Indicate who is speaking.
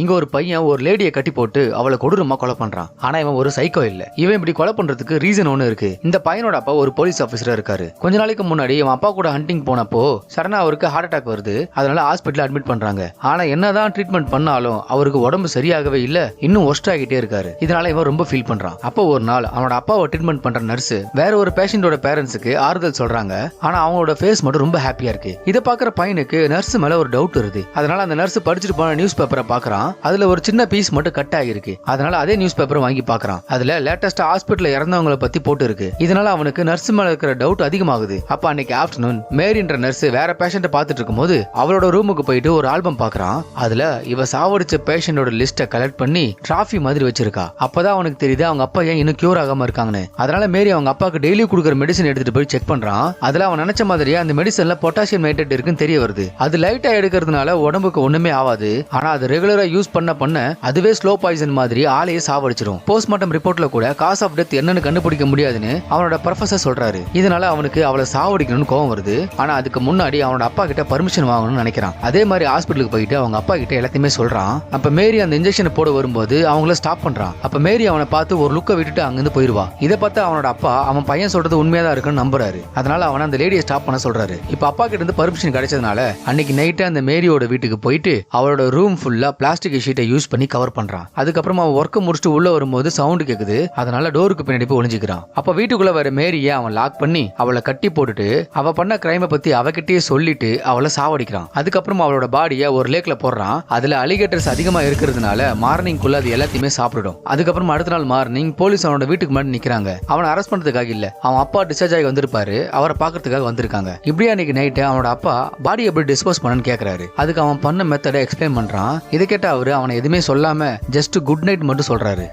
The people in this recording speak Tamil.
Speaker 1: இங்க ஒரு பையன் ஒரு லேடியை கட்டி போட்டு அவளை கொடூரமா கொலை பண்றான். ஆனா இவன் ஒரு சைக்கோ இல்ல. இவன் இப்படி கொலை பண்றதுக்கு ரீசன் ஒண்ணு இருக்கு. இந்த பையனோட அப்பா ஒரு போலீஸ் ஆபீசரா இருக்காரு. கொஞ்ச நாளைக்கு முன்னாடி இவன் அப்பா கூட ஹண்டிங் போனப்போ சடனா அவருக்கு ஹார்ட் அட்டாக் வருது. அதனால ஹாஸ்பிட்டல் அட்மிட் பண்றாங்க. ஆனா என்னதான் ட்ரீட்மெண்ட் பண்ணாலும் அவருக்கு உடம்பு சரியாகவே இல்ல இன்னும் ஒஸ்ட் ஆகிட்டே இருக்காரு. இதனால இவன் ரொம்ப ஃபீல் பண்றான். அப்போ ஒரு நாள் அவனோட அப்பாவை ட்ரீட்மெண்ட் பண்ற நர்ஸ் வேற ஒரு பேஷண்டோட பேரண்ட்ஸுக்கு ஆறுதல் சொல்றாங்க. ஆனா அவங்களோட ஃபேஸ் மட்டும் ரொம்ப ஹாப்பியா இருக்கு. இதை பாக்குற பையனுக்கு நர்ஸ் மேல ஒரு டவுட் வருது. அதனால அந்த நர்ஸ் படிச்சுட்டு போன நியூஸ் பேப்பரை பாக்குறான் அதுல ஒரு சின்ன பீஸ் மட்டும் கட் ஆகிருக்கு அதனால அதே நியூஸ் பேப்பரை வாங்கி பார்க்குறான். அதுல லேட்டஸ்டா ஹாஸ்பிட்டல் இறந்தவங்கள பத்தி போட்டு இருக்கு இதனால அவனுக்கு நர்ஸ் மேல இருக்கிற டவுட் அதிகமாகுது. அப்ப அன்னைக்கு ஆஃப்டர்நூன் மேரின்ற நர்ஸ் வேற பேஷண்ட்டை பார்த்துட்டு இருக்கும்போது அவளோட ரூமுக்கு போயிட்டு ஒரு ஆல்பம் பாக்குறான் அதுல இவ சாவடிச்ச பேஷண்டோட லிஸ்ட்டை கலெக்ட் பண்ணி டிராஃபி மாதிரி வச்சிருக்கா. அப்பதான் அவனுக்கு தெரியுது அவங்க அப்பா ஏன் இன்னும் கியூர் ஆகாம இருக்காங்கன்னு. அதனால மேரி அவங்க அப்பாவுக்கு டெய்லி கொடுக்குற மெடிசன் எடுத்துட்டு போய் செக் பண்றான். அதுல அவன் நினைச்ச மாதிரியே அந்த மெடிசன்ல பொட்டாசியம் நைட்ரேட் இருக்குன்னு தெரிய வருது. அது லைட்டா எடுக்கிறதுனால உடம்புக்கு ஒண்ணுமே ஆகாது ஆனா அது ரெகுலரா யூஸ் பண்ண பண்ண அதுவே ஸ்லோ பாய்சன் மாதிரி ஆளையே சாவடிச்சிடும் போஸ்ட்மார்ட்டம் ரிப்போர்ட்ல கூட காஸ் ஆஃப் டெத் என்னன்னு கண்டுபிடிக்க முடியாதுன்னு அவனோட ப்ரொஃபசர் சொல்றாரு. இதனால அவனுக்கு அவளை சாவடிக்கணும்னு கோவம் வருது. ஆனா அதுக்கு முன்னாடி அவனோட அப்பா கிட்ட பர்மிஷன் வாங்கணும்னு நினைக்கிறான். அதே மாதிரி ஹாஸ்பிட்டலுக்கு போயிட்டு அவங்க அப்பா கிட்ட எல்லாத்தையுமே சொல்றான். அப்ப மேரி அந்த இன்ஜெக்ஷன் போட வரும்போது அவங்கள ஸ்டாப் பண்றான். அப்ப மேரி அவனை பார்த்து ஒரு லுக்கை விட்டுட்டு அங்கிருந்து போயிருவா. இதை பார்த்து அவனோட அப்பா அவன் பையன் சொல்றது உண்மையா இருக்குன்னு நம்புறாரு. அதனால அவனை அந்த லேடியை ஸ்டாப் பண்ண சொல்றாரு. இப்ப அப்பா கிட்ட இருந்து பர்மிஷன் கிடைச்சதுனால அன்னைக்கு நைட்டு அந்த மேரியோட வீட்டுக்கு போயிட்டு அவளோட ரூம் ஃபுல்லா பிளாஸ்டிக் ஷீட்டை யூஸ் பண்ணி கவர் பண்றான். அதுக்கப்புறமா அவன் ஒர்க்கை முடிச்சுட்டு உள்ள வரும்போது சவுண்ட் கேக்குது. அதனால டோருக்கு பின்னாடி போய் ஒளிஞ்சுக்கிறான். அப்ப வீட்டுக்குள்ள வர மேரியை அவன் லாக் பண்ணி அவளை கட்டி போட்டுட்டு அவ பண்ண கிரைமை பத்தி அவகிட்டயே சொல்லிட்டு அவளை சாவடிக்கிறான். அதுக்கப்புறம் அவளோட பாடியை ஒரு லேக்ல போடுறான். அதுல அலிகேட்டர்ஸ் அதிகமா இருக்கிறதுனால மார்னிங்குள்ள அது எல்லாத்தையுமே சாப்பிடும். அதுக்கப்புறம் அடுத்த நாள் மார்னிங் போலீஸ் அவனோட வீட்டுக்கு முன்னாடி நிக்கிறாங்க. அவனை அரெஸ்ட் பண்றதுக்காக இல்ல. அவன் அப்பா டிஸ்சார்ஜ் ஆகி வந்திருப்பாரு. அவரை பாக்குறதுக்காக வந்திருக்காங்க. இப்படியே அன்னைக்கு நைட்டு அவனோட அப்பா பாடி எப்படி டிஸ்போஸ் பண்ணனு கேக்குறாரு. அதுக்கு அவன் பண்ண மெத்தடை எக்ஸ்பிளைன் பண்றான். இதை கேட்ட அவரு அவனை எதுவுமே சொல்லாம ஜஸ்ட் குட் நைட் மட்டும் சொல்றாரு.